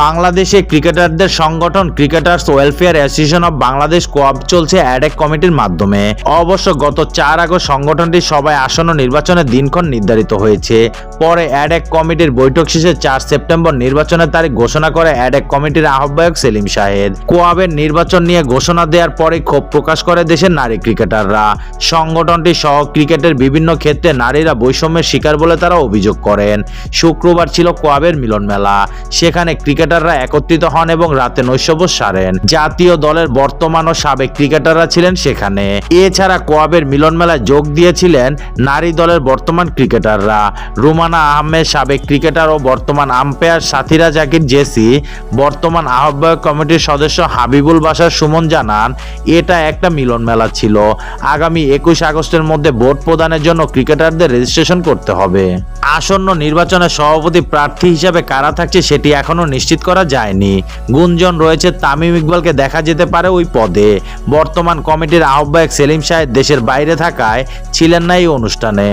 বাংলাদেশে ক্রিকেটারদের সংগঠন cricketers welfare association of Bangladesh কোয়াব চলছে অ্যাডেক কমিটির মাধ্যমে। অবশ্য গত চার আগস্ট সংগঠনটি সবাই আসন্ন নির্বাচনের দিনক্ষণ নির্ধারিত হয়েছে। পরে অ্যাডেক কমিটির বৈঠক শেষে চার সেপ্টেম্বর নির্বাচনের তারিখ ঘোষণা করে অ্যাডেক কমিটির আহ্বায়ক সেলিম শাহেদ। কোয়াবের নির্বাচন নিয়ে ঘোষণা দেওয়ার পরে ক্ষোভ প্রকাশ করে দেশের নারী ক্রিকেটাররা। সংগঠনটি সহ ক্রিকেটের বিভিন্ন ক্ষেত্রে নারীরা বৈষম্যের শিকার বলে তারা অভিযোগ করেন। শুক্রবার ছিল কোয়াবের মিলন মেলা সেখানে ক্রিকেটাররা একত্রিত হন এবং রাতে নৈশভোজ সারেন। জাতীয় দলের বর্তমান ও সাবেক ক্রিকেটাররা ছিলেন সেখানে। এছাড়া কোয়াবের মিলন মেলায় যোগ দিয়েছিলেন নারী দলের বর্তমান ক্রিকেটাররা। রুমানা আহমেদ সাবেক ক্রিকেটার ও বর্তমান আম্পায়ার সাথীরা জাকির জেসি, বর্তমান আহ্বায়ক কমিটির সদস্য হাবিবুল বাসার সুমন জানান, এটা একটা মিলন মেলা ছিল। আগামী একুশ আগস্টের মধ্যে ভোট প্রদানের জন্য ক্রিকেটারদের রেজিস্ট্রেশন করতে হবে। আসন্ন নির্বাচনে সভাপতি প্রার্থী হিসেবে কারা থাকছে সেটি এখনও নিশ্চিত করা যায়নি। গুঞ্জন রয়েছে তামিম ইকবালকে দেখা যেতে পারে ওই পদে। বর্তমান কমিটির আহ্বায়ক সেলিম সাহেব দেশের বাইরে থাকায় ছিলেন না এই অনুষ্ঠানে।